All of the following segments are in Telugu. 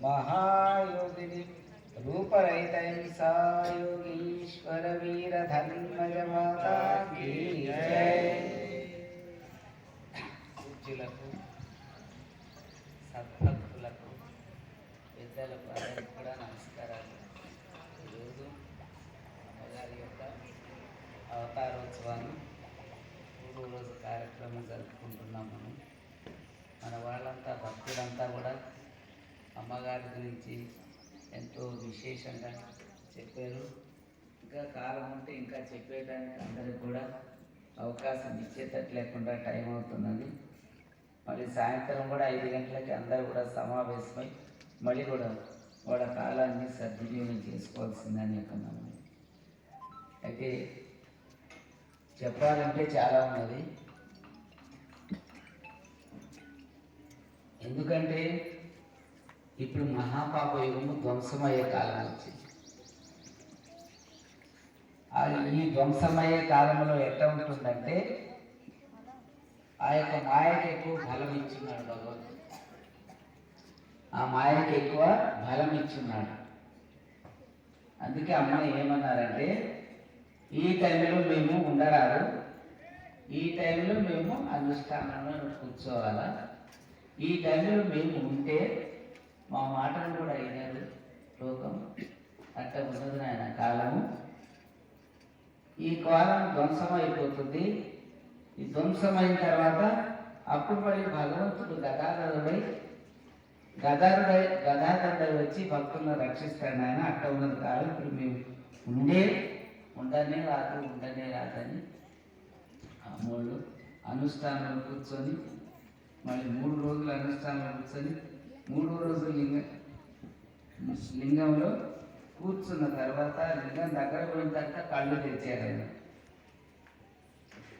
महायोगिनि रूपरहितहिंसा योगीश्वर वीर धर्मज माता की जय పూజ్యులకు సద్భక్తులకు పెద్దలకు అందరికీ కూడా నమస్కారాలు ఈరోజు అమ్మగారి యొక్క అవతారోత్సవాన్ని మూడో రోజు కార్యక్రమం జరుపుకుంటున్నాం మనం మన వాళ్ళంతా భక్తులంతా కూడా అమ్మగారి గురించి ఎంతో విశేషంగా చెప్పారు. ఇంకా కాలం ఉంటే ఇంకా చెప్పేయడానికి అందరికి కూడా అవకాశం ఇచ్చేటట్టు లేకుండా టైం అవుతున్నది. మళ్ళీ సాయంత్రం కూడా ఐదు గంటలకి అందరూ కూడా సమావేశమై మళ్ళీ కూడా వాళ్ళ కాలాన్ని సద్వినియోగం చేసుకోవాల్సిందని అనుకున్నాను అయితే చెప్పాలంటే చాలా ఉన్నది. ఎందుకంటే ఇప్పుడు మహాపాప యుగము ధ్వంసమయ్యే కాలం వచ్చింది. ఆ ఈ ధ్వంసమయ్యే కాలంలో ఎట్లా ఉంటుందంటే ఆ యొక్క మాయకి ఎక్కువ బలం ఇచ్చున్నాడు భగవంతుడు. ఆ మాయకి ఎక్కువ బలం ఇచ్చున్నాడు. అందుకే అమ్మ ఏమన్నారంటే ఈ టైంలో మేము ఉండరాదు. ఈ టైంలో మేము అనుష్ఠానంలో కూర్చోవాలా? ఈ టైంలో మేము ఉంటే మా మాటలు కూడా అయినారు లోకం అట్ట ఉన్నది నాయన కాలము. ఈ కాలం ధ్వంసం అయిపోతుంది ఈ ధ్వంసమైన తర్వాత అప్పుడు మరి భగవంతుడు గదాధరుడై గదారుడై గదాధరుడై వచ్చి భక్తులను రక్షిస్తాడు ఆయన అట్ట ఉన్నది కాదు ఇప్పుడు మేము ఉండే ఉండనే రాదు ఉండనే రాదని అమ్మోళ్ళు అనుష్ఠానంలో కూర్చొని మళ్ళీ మూడు రోజులు అనుష్ఠానంలో కూర్చొని మూడో రోజు లింగ. లింగంలో కూర్చున్న తర్వాత లింగం దగ్గర పోయిన తర్వాత కళ్ళు తెరిచారు ఆయన.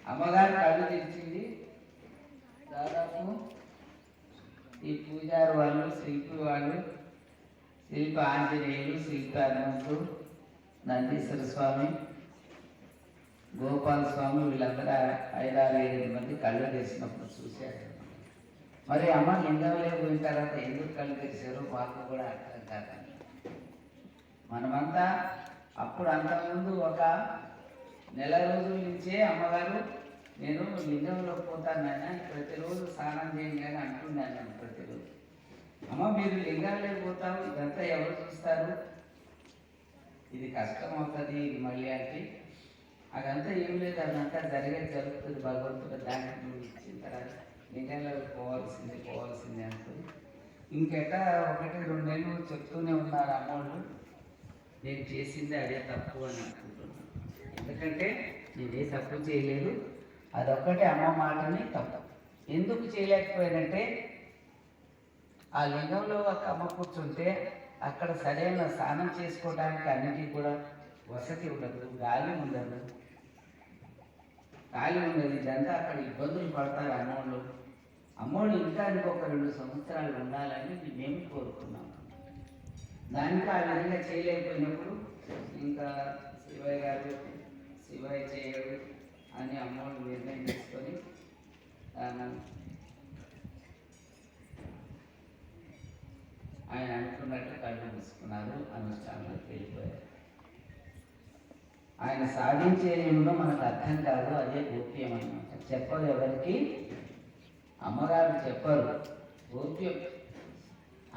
అమ్మగారు కళ్ళు తెరిచింది. దాదాపు ఈ పూజారి వాళ్ళు శిల్పి వాళ్ళు శిల్ప ఆంజనేయులు శిల్ప హనుమంతుడు నందీశ్వర స్వామి గోపాల స్వామి వీళ్ళందరూ ఐదారు ఏడు మంది కళ్ళు తెరిచినప్పుడు చూశారు. మరి అమ్మ లింగంలో పోయిన తర్వాత ఎందుకు కళ్ళు తెరిచారో మాకు కూడా అర్థం కాదని మనమంతా అప్పుడు అంతకుముందు ఒక నెల రోజుల నుంచే అమ్మగారు నేను లింగంలో పోతానైనా ప్రతిరోజు స్నానం చేయండి అంటున్నాను నేను ప్రతిరోజు. అమ్మ మీరు లింగంలో పోతారు ఇదంతా ఎవరు చూస్తారు? ఇది కష్టం అవుతుంది ఇది మళ్ళీ అంటే అదంతా ఏం లేదు అదంతా జరిగేది జరుగుతుంది భగవంతుడు దాన్ని నువ్వు ఇచ్చిన తర్వాత. లింగంలో పోవాల్సింది పోవాల్సింది అనుకుని ఇంకెట ఒకటి రెండేళ్ళు చెప్తూనే ఉన్నారు అమ్మోళ్ళు. నేను చేసింది అదే తప్పు అని అనుకుంటున్నాను. ఎందుకంటే నేనే తప్పు చేయలేదు. అదొక్కటే అమ్మ మాటని తప్పు. ఎందుకు చేయలేకపోయానంటే ఆ లింగంలో ఒక అమ్మ కూర్చుంటే అక్కడ సరైన స్నానం చేసుకోవడానికి అన్నిటికీ కూడా వసతి ఉండదు గాలి ఉండదు. గాలి ఉండదు ఇదంతా అక్కడ ఇబ్బందులు పడతారు అమ్మోళ్ళు. అమ్మోడు ఇంకా ఇంకొక రెండు సంవత్సరాలు ఉండాలని మేము కోరుకున్నాం. దానికి ఆ విధంగా చేయలేకపోయినప్పుడు ఇంకా శివయ్య గారు శివయ్య చేయడు అని అమ్మోడు నిర్ణయం తీసుకొని ఆయన ఆయన అనుకున్నట్టు కళ్ళు తీసుకున్నారు అనుష్ఠానంలోకి వెళ్ళిపోయారు ఆయన సాధించేదేమిటో మనకు అర్థం కాదు అదే గోప్యం అనమాట చెప్పదు ఎవరికి? అమ్మగారు చెప్పరు. ఓకే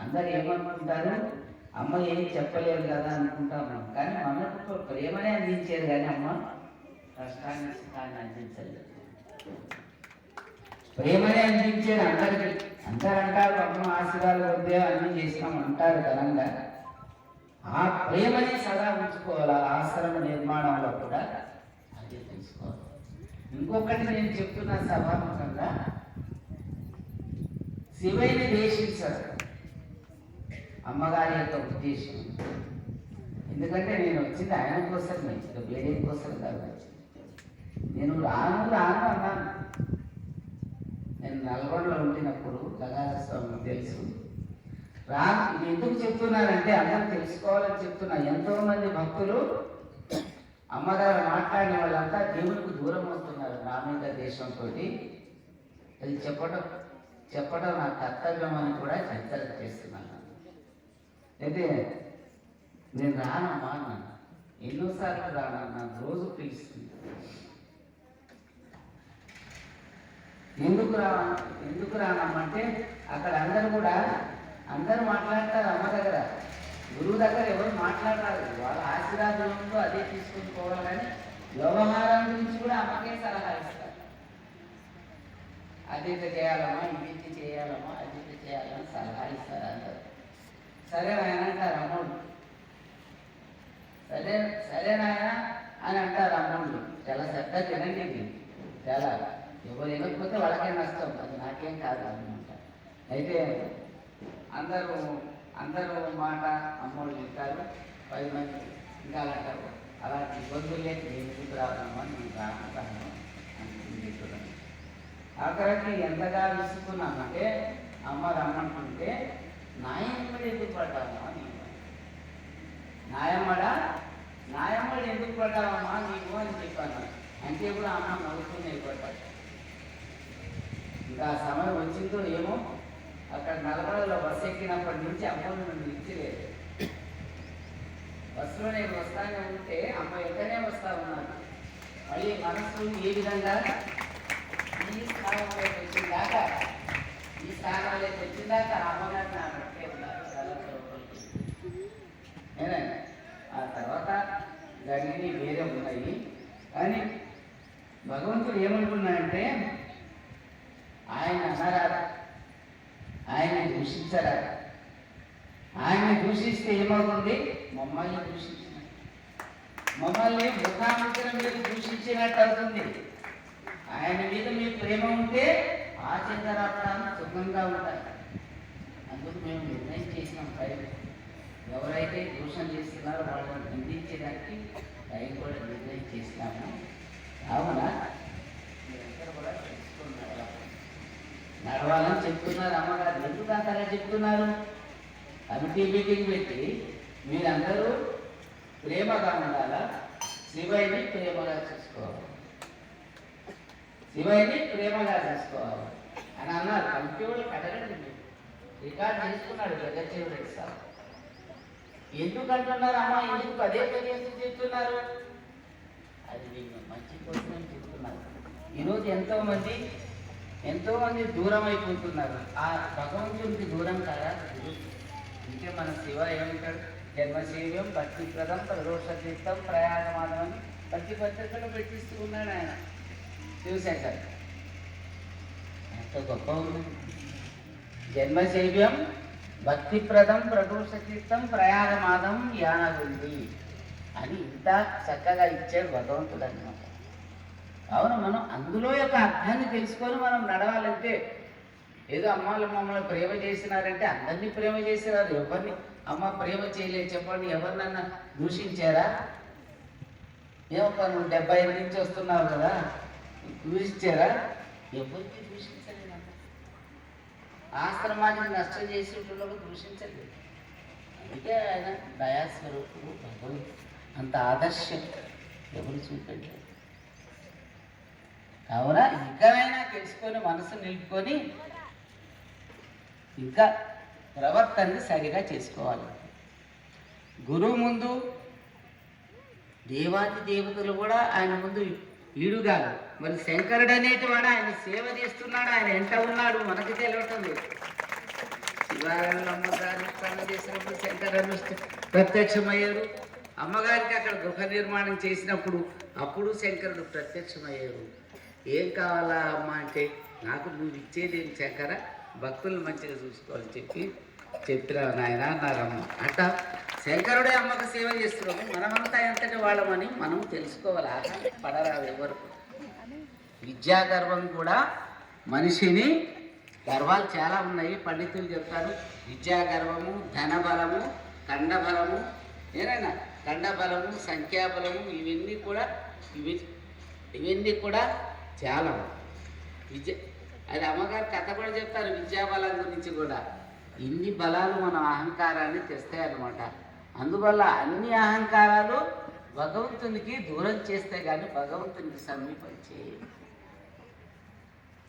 అందరు ఏమనుకుంటారు? అమ్మ ఏం చెప్పలేదు కదా అనుకుంటాం మనం కానీ మనకు ప్రేమనే అందించేది కానీ అమ్మ కష్టాన్ని సుఖాన్ని అందించలేదు. ప్రేమనే అందించేది అందరికి. అందరు అంటారు అమ్మ ఆశీర్వాదాలు వద్దే అన్ని చేస్తాం అంటారు ఘనంగా. ఆ ప్రేమని సదా ఉంచుకోవాలి? ఆశ్రమ నిర్మాణంలో కూడా అది తెలుసుకోవాలి. ఇంకొకటి నేను చెప్తున్నా సభాముఖంగా. శివైని దేశించారు అమ్మగారి యొక్క ఉద్దేశం. ఎందుకంటే నేను వచ్చింది ఆయన కోసమే ఇక వేరే కోసం కాదు. నేను రాను రాను అన్నాను. నేను నల్గొండలో ఉండినప్పుడు గగాల స్వామి తెలుసు. రా ఇది ఎందుకు చెప్తున్నానంటే అందరూ తెలుసుకోవాలని చెప్తున్నా. ఎంతో మంది భక్తులు అమ్మగారు మాట్లాడిన వాళ్ళంతా దేవునికి దూరం అవుతున్నారు నా దేశంతో అది చెప్పడం చెప్పడం నా కర్తవ్యం అని కూడా హెచ్చరిక చేస్తున్నాను. అయితే నేను రానమ్మా అన్నాను ఎన్నోసార్లు రానన్నా రోజు పిలుస్తుంది. ఎందుకు రా ఎందుకు రానమ్మంటే అక్కడ అందరూ కూడా అందరూ మాట్లాడతారు అమ్మ దగ్గర. గురువు దగ్గర ఎవరు మాట్లాడరాదు. వాళ్ళ ఆశీర్వాదంలో అదే తీసుకుని పోవాలి కానీ వ్యవహారం గురించి కూడా అమ్మకే సలహా ఇస్తారు. అది ఇట్లా చేయాలమ్మా ఇది ఇట్లా చేయాలమ్మా అది ఇట్లా చేయాలని సలహా ఇస్తారు అందరు. సరే నాయన అంటారు అమ్మోళ్ళు సరే సరే నాయన అని అంటారు అమ్మోళ్ళు చాలా శ్రద్ధ తినండి ఇది. చాలా ఎవరు వినకపోతే వాళ్ళకే నష్టం. అది నాకేం కాదు అనమాట అయితే అందరూ అందరూ మాట అమ్మోళ్ళు ఇస్తారు. పది మంది ఇంకా అలాంటారు అలాంటి ఇబ్బందులు లేదు నేను ఎందుకు రావడమ్మా నేను రాను ఆఖరికి ఎంతగా విసుకున్నామంటే అమ్మ రమ్మంటుంటే నాయమ్మడు ఎందుకు పడ్డావమ్మా నీవు? నాయమ్మడా నాయమ్మడు ఎందుకు పడ్డావమ్మా నీవు? అని చెప్పాను. అంటే కూడా అమ్మ నవ్వుతూనే పడ్డాడు ఇంకా సమయం వచ్చిందో ఏమో అక్కడ నల్గొండలో బస్సు ఎక్కినప్పటి నుంచి అమ్మను నన్ను ఇచ్చిలేదు బస్సులో నేను వస్తానే ఉంటే అమ్మ ఎక్కడనే వస్తా ఉన్నాను. మళ్ళీ మనసు ఏ విధంగా ఈ స్థానంలోకి వచ్చిందాక ఈ స్థానంలోకి తెచ్చిందాక అమ్మగారు నా పట్టే ఉన్నారు చాలా ఆ తర్వాత జరిగినవి వేరే ఉన్నాయి కానీ భగవంతుడు ఏమనుకున్నాడంటే ఆయన అన్నారా ఆయన దూషించరా ఆయన దూషిస్తే ఏమవుతుంది మమ్మల్ని దూషించిన మమ్మల్ని ముఖాముఖిన మీరు దూషించినట్టు అవుతుంది ఆయన మీద మీ ప్రేమ ఉంటే ఆ చంద్రాపడాలు సుఖంగా ఉంటాయి. అందుకు మేము నిర్ణయం చేసినాం ప్రయత్నం ఎవరైతే దూషణ చేస్తున్నారో వాళ్ళని నిందించడానికి టైం కూడా నిర్ణయం చేసినాము కావున మీరందరూ కూడా తెలుసుకుని నడవాలని చెప్తున్నారు అమ్మగారు. ఎందుకు అంతగా చెప్తున్నారు? కమిటీ మీటింగ్ పెట్టి మీరందరూ ప్రేమగా ఉండాలా? శివయ్యని ప్రేమగా చూసుకోవాలి. శివయ్యని ప్రేమగా చేసుకోవాలి. అని అన్నారు. కంప్యూటర్ వాళ్ళు కడగండి మీరు. రికార్డ్ చేసుకున్నాడు రెడ్డి సార్. ఎందుకు అంటున్నారు అమ్మా? ఎందుకు పదే పదేసి చెప్తున్నారు? అది మీకు మంచి కోసమే చెప్తున్నారు ఈరోజు ఎంతో మంది ఎంతో మంది దూరం అయిపోతున్నారు. ఆ భగవంతునికి దూరం కదా? ఇంకే మన శివ ఏమంటాడు? జన్మశీవ్యం భక్తిప్రదం ప్రదోష తీర్థం ప్రయాణమానం అని ప్రతి పత్రికలో పెట్టిస్తూ ఉన్నాడు ఆయన. శివశంకర్. ఎంత గొప్ప ఉంది జన్మశైవ్యం భక్తిప్రదం ప్రదోష తీర్థం ప్రయాణమాదం యానగుంది అని ఇంత చక్కగా ఇచ్చాడు భగవంతుడు అన్నమాట అవును మనం అందులో యొక్క అర్థాన్ని తెలుసుకొని మనం నడవాలంటే ఏదో అమ్మాలు మమ్మల్ని ప్రేమ చేసినారంటే అందరినీ ప్రేమ చేసినారు. ఎవరిని అమ్మ ప్రేమ చేయలేదు చెప్పండి. ఎవరినన్నా దూషించారా? మేము నువ్వు డెబ్బై ఐదు నుంచి వస్తున్నావు కదా. దూషించారా ఎవరికి దూషించలేదమ్మా. ఆశ్రమానికి నష్టం చేసి దూషించలేదు. అందుకే ఆయన దయాస్వరూపుడు భగవంతుడు అంత ఆదర్శం ఎవరు చూపండి కావున ఇంకనైనా తెలుసుకొని మనసు నిలుపుకొని ఇంకా ప్రవర్తనని సరిగా చేసుకోవాలి. గురువు ముందు దేవాది దేవతలు కూడా ఆయన ముందు ఈడుగాలి. మరి శంకరుడు అనేటి వాడు ఆయన సేవ చేస్తున్నాడు ఆయన ఎంట ఉన్నాడు మనకి తెలియటం లేదు. శివాలయంలో అమ్మగారి పనులు చేసినప్పుడు శంకరుడు ప్రత్యక్షమయ్యారు. అమ్మగారికి అక్కడ గృహ నిర్మాణం చేసినప్పుడు అప్పుడు శంకరుడు ప్రత్యక్షమయ్యారు. ఏం కావాలా అమ్మ అంటే నాకు నువ్వు ఇచ్చేది ఏం శంకర? భక్తులు మంచిగా చూసుకోవాలని చెప్పి చెప్పిరా నాయన అన్నారమ్మ. అట్ట శంకరుడే అమ్మకు సేవ చేస్తున్నాము మనమంతా ఎంతటి వాళ్ళమని మనం తెలుసుకోవాలి. ఆసక్తి పడరాదు ఎవరు. విద్యా గర్వం కూడా మనిషిని గర్వాలు చాలా ఉన్నాయి. పండితులు చెప్తారు విద్యా గర్వము ధనబలము ఖండబలము ఏనైనా ఖండబలము సంఖ్యాబలము ఇవన్నీ కూడా ఇవి ఇవన్నీ కూడా చాలా విద్య అది అమ్మగారు కథ కూడా చెప్తారు విద్యాబలం గురించి కూడా. ఇన్ని బలాలు మన అహంకారాన్ని తెస్తాయన్నమాట అందువల్ల అన్ని అహంకారాలు భగవంతునికి దూరం చేస్తే కానీ భగవంతునికి సమీపం చేయాలి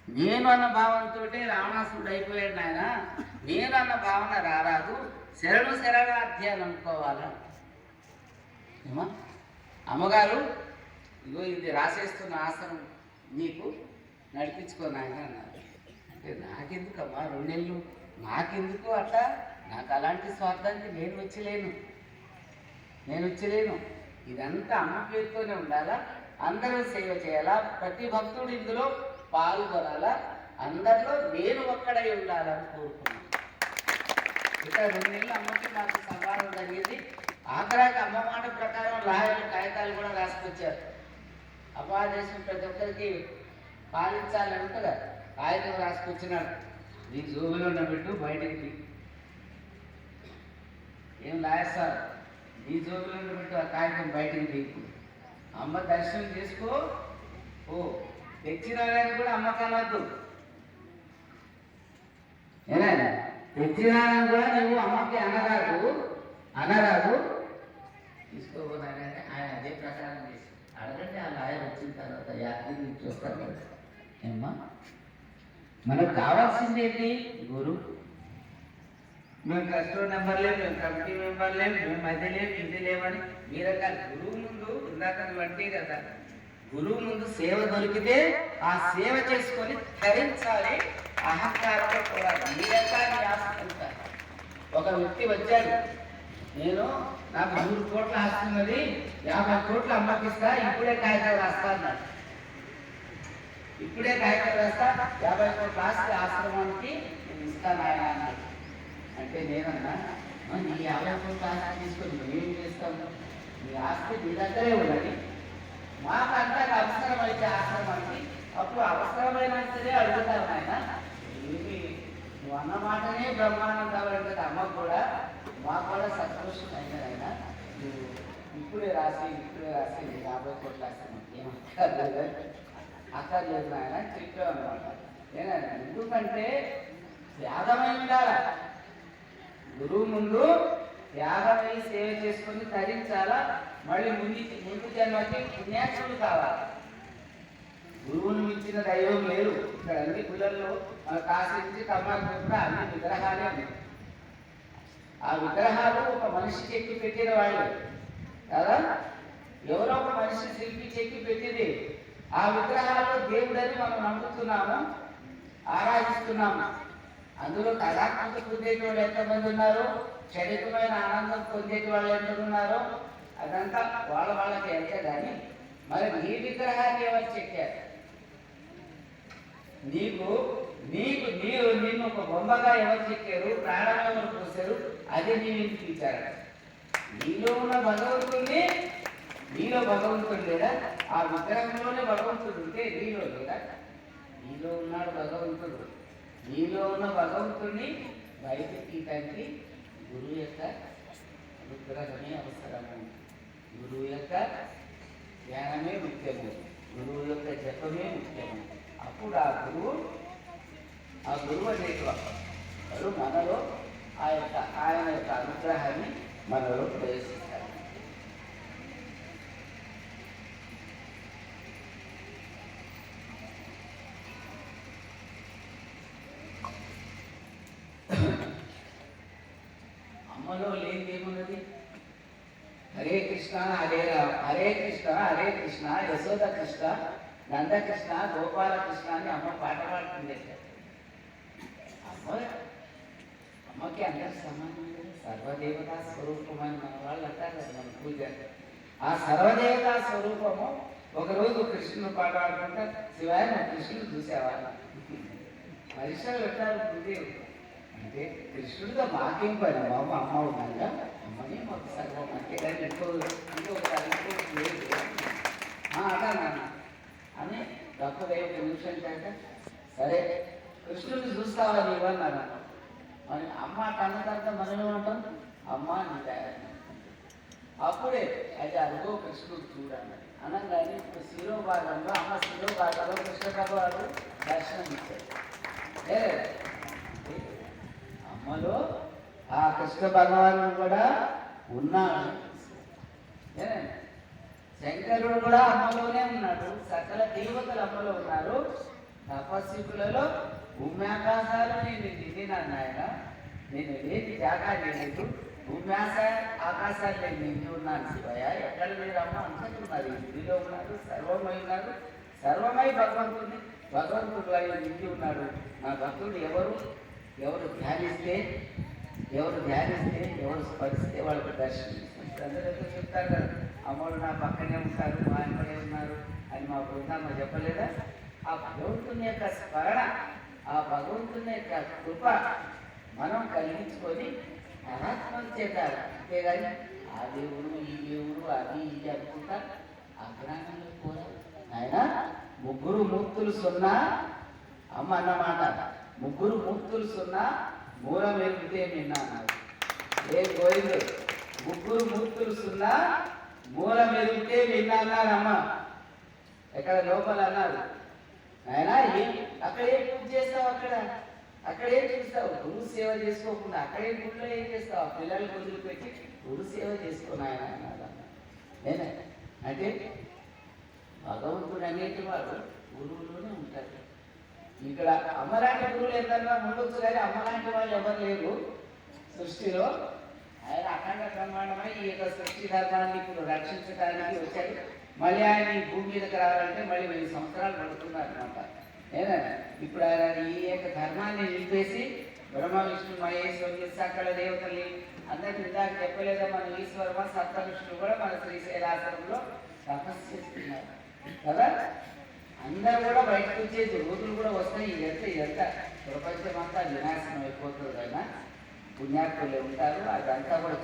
నేను అన్న భావంతో రావణాసురుడు అయిపోయాడు నాయన. నేను అన్న భావన రారాదు. శరణు శరణాధ్యాయం అనుకోవాలా? ఏమా? అమ్మగారు ఇదిగో ఇది రాసేస్తున్న ఆసనం నీకు నడిపించుకో నాయన అన్నారు. అంటే నాకెందుకమ్మా? రెండు నెలలు నాకెందుకు అట్లా నాకు అలాంటి స్వార్థానికి నేను వచ్చలేను. నేను వచ్చలేను. ఇదంతా అమ్మ పేరుతోనే ఉండాలా? అందరూ సేవ చేయాలా? ప్రతి భక్తుడు ఇందులో పాల్గొనాలా? అందరిలో నేను ఒక్కడై ఉండాలని కోరుకున్నాను. ఇక రెండు నెలలు అమ్మకి నాకు సంవాదం జరిగింది. ఆఖరాకి అమ్మ మాట ప్రకారం లాయర్లు కాగితాలు కూడా రాసుకొచ్చారు. అపాదేశం ప్రతి ఒక్కరికి పాలించాలని ఉంటుందా కాగితం రాసుకొచ్చినాడు నీ జోబులో ఉన్న బిడ్డు బయటికి ఏం లాయర్ సార్? నీ జోబులో ఉన్న బిడ్డు ఆ కాగితం బయటికి అమ్మ దర్శనం చేసుకో. ఓ తెచ్చిన కానీ కూడా అమ్మ కనవద్దు ఏనా తెచ్చినానని కూడా నువ్వు అమ్మకి అనరాదు. అనరాదు. తీసుకోబోనానే ఆయన అదే ప్రకారం చేసి. అడగండి ఆ లాయర్ వచ్చిన తర్వాత యాత్రి చూస్తారు కదా. ఏమ్మా? మనకు కావాల్సింది ఏంటి? గురు. మేము కస్టమర్ నెంబర్ లేవు మేము కమిటీ మెంబర్ లేవు మేము మధ్య లేవు ఇది లేవని మీ రకాల గురువు ముందు ఇందాక వంటి కదా. గురువు ముందు సేవ దొరికితే ఆ సేవ చేసుకొని ధరించాలి. అహంకారంతో కూడా మీ రకాన్ని ఒక వ్యక్తి వచ్చాడు నేను నాకు నూరు కోట్ల ఆస్తి ఉన్నది యాభై కోట్లు అమ్మకిస్తా ఇప్పుడే కాగితాలు రాస్తా అన్నాడు. ఇప్పుడే కాగితాలు రాస్తా యాభై కోట్ల ఆస్తి ఆశ్రమానికి నేను ఇస్తాను ఆయన అన్నాడు. అంటే నేనన్నా నీ యాభై కోట్ల ఆస్తి తీసుకొని మేమేం చేస్తాము నీ ఆస్తి నీ దగ్గరే ఉన్నది. మాకు అంతగా అవసరమైతే ఆశ్రమానికి. అప్పుడు అవసరమైనంతనే అడుగుతాను ఆయన. ఏమి నువ్వు అన్న మాటనే బ్రహ్మాండం కావాలంటే అమ్మకు కూడా మాకు కూడా సంతోషం అయినది ఆయన. నువ్వు ఇప్పుడే రాసి ఇప్పుడే రాసి యాభై కోట్ల ఆస్తి ఏమక్కర్లేదు. అక్కర్లేదు నాయన చెప్పావు అనమాట ఏనాయన ఎందుకంటే త్యాగమై ఉండాలా. గురువు ముందు త్యాగమై సేవ చేసుకుని తరించాలా? మళ్ళీ ముందు ముందు జన్మకి పుణ్యాక్షులు కావాలి. గురువుని మించిన దైవం లేదు ఇక్కడ అన్ని పిల్లల్లో మన కాశీ నుంచి కమ్మాకి కూడా అన్ని విగ్రహాలే ఉన్నాయి. ఆ విగ్రహాలు ఒక మనిషి చెక్కి పెట్టిన వాళ్ళు. కదా? ఎవరో ఒక మనిషి శిల్పి చెక్కి పెట్టింది. ఆ విగ్రహాల్లో దేవుడని మనం నమ్ముతున్నాము ఆరాధిస్తున్నాము. అందులో కళాత్మక పొందేటి వాళ్ళు ఎంతమంది ఉన్నారు? క్షణికమైన ఆనందం పొందేటి వాళ్ళు ఎంతమంది ఉన్నారు? అదంతా వాళ్ళ వాళ్ళకి వెళ్తే కానీ మరి నీ విగ్రహాన్ని ఎవరు చెక్కారు? నీకు నీకు నీరు నిన్ను ఒక బొమ్మగా ఎవరు చెక్కారు? ప్రాణం ఎవరు పోసారు అది నేను ఇచ్చారు. నీలో ఉన్న భగవంతుడిని నీలో భగవంతుడు లేదా ఆ విగ్రహంలోనే భగవంతుడు ఉంటే నీలో లేదా నీలో ఉన్నాడు భగవంతుడు. నీలో ఉన్న భగవంతుడిని బయటకి తీయటానికి గురువు యొక్క అనుగ్రహమే అవసరము. గురువు యొక్క ధ్యానమే ముఖ్యము. గురువు యొక్క జపమే ముఖ్యము. అప్పుడు ఆ గురువు ఆ గురువు అనేటువంటి మనలో ఆ యొక్క ఆయన యొక్క అనుగ్రహాన్ని మనలో ప్రవేశిస్తారు అమ్మలో కృష్ణ హరే రామ. హరే కృష్ణ హరే కృష్ణ యశోద కృష్ణ నందకృష్ణ గోపాలకృష్ణ అని అమ్మ పాట పాడుతుంది. అమ్మ అమ్మకి అందరు సమానం సర్వదేవతా స్వరూపం అని మన వాళ్ళు అంటారు మన పూజ. ఆ సర్వదేవతా స్వరూపము ఒకరోజు కృష్ణుడు పాట పాడుకుంటా శివాయ నా కృష్ణుడు చూసావా? పరిశ్రమలు పెట్టారు గురుదేవుడు. అంటే కృష్ణుడితో మాకేం పని? బాబు అమ్మ ఉన్నాగా అమ్మని మాకు సర్వం అంటే కానీ ఇంకో ఇంకొకసారి ఇంకోటి లేదు అదా నాన్న అని తప్పదే ఒక నిమిషం కాక సరే కృష్ణుడిని చూస్తావా నీవు అన్నారు మరి అమ్మ కన్న తర్వాత మనం ఏమంటాం అమ్మ నీ దయ. అప్పుడే అయితే అదిగో కృష్ణుడు చూడన్నాడు అనగానే ఇప్పుడు శిరో భాగంలో అమ్మ శిరో భాగంలో కృష్ణ భగవాడు దర్శనం ఇచ్చాడు ఏ? అమ్మలో ఆ కృష్ణ భగవానుడు కూడా ఉన్నాడు. శంకరుడు కూడా అమ్మలోనే ఉన్నాడు. సకల దేవతలు అమ్మలో ఉన్నారు. తపస్సుకులలో భూమ్యాకాశాలు నేను నిండినాను ఆయన నేను లేని జాగా లేదు భూమ్యాస ఆకాశాలు నేను నిండి ఉన్నాను శివయ్య. ఎక్కడ లేరమ్మా అంతటి ఉన్నారు ఇంటిలో ఉన్నారు సర్వమై ఉన్నారు. సర్వమై భగవంతుని భగవంతుడు ఆయన నిండి ఉన్నాడు. నా భక్తుడు ఎవరు? ఎవరు ధ్యానిస్తే ఎవరు ధ్యానిస్తే ఎవరు స్పరిస్తే వాళ్ళకి దర్శనం. ఇస్తుంది అందరూ చెప్తారు కదా? అమ్మోడు నా పక్కనే ఉంటారు మా ఆయనపడే ఉన్నారు అని మా బృందమ్మ చెప్పలేదా? ఆ భగవంతుని యొక్క స్మరణ ఆ భగవంతుని యొక్క కృప మనం కలిగించుకొని అనాత్మలు చేద్దారు అంతేగాని ఆ దేవుడు ఈ దేవుడు అది ఇది అనుకుంటా అజ్ఞానంలో కూడా. ఆయన ముగ్గురు మూర్తులు సున్నా అమ్మ అన్నమాట. ముగ్గురు మూర్తులు సున్నా మూలం ఎరిగితే నిన్న అన్నారు. ఏ గోవిందు ముగ్గురు మూర్తులు సున్నా మూలం ఎరిగితే నిన్న అన్నారమ్మ ఎక్కడ లోపల అన్నారు. ఆయన ఏం అక్కడ ఏం పూజ చేస్తావు అక్కడ? అక్కడ ఏం చూస్తావు? గురు సేవ చేసుకోకుండా అక్కడే గుడిలో ఏం చేస్తావు? ఆ పిల్లలు వదిలిపెట్టి గురు సేవ చేసుకో అన్నారు నేనే. అంటే భగవంతుడు అనేటి వాడు గురువులోనే ఉంటారు ఇక్కడ అమ్మలాంటి గురువులు ఎంతన్నా ఉండొచ్చు కానీ అమ్మలాంటి వాళ్ళు ఎవరు లేరు. సృష్టిలో ఆయన అఖండ బ్రహ్మాండమై ఈ యొక్క సృష్టి ధర్మాన్ని ఇప్పుడు రక్షించడానికి వచ్చాడు. మళ్ళీ ఆయన ఈ భూమి మీదకి రావాలంటే మళ్ళీ వెయ్యి సంవత్సరాలు పడుతున్నారు అనమాట ఏనా ఇప్పుడు ఆయన ఈ యొక్క ధర్మాన్ని నిలిపేసి బ్రహ్మ విష్ణు మహేశ్వరుని సకల దేవతల్ని అందరికి ఇందాక చెప్పలేదా మన ఈశ్వరమ సప్త విష్ణువు కూడా మన శ్రీశైలాసనంలో తపస్సు చేస్తున్నారు. కదా? అందరూ కూడా బయటకు వచ్చేది ఊతులు కూడా వస్తాయి ఇదంతా ఇదంతా ప్రపంచం అంతా వినాశనం అయిపోతుంది అయినా పుణ్యాత్ములు ఉంటారు అదంతా కూడా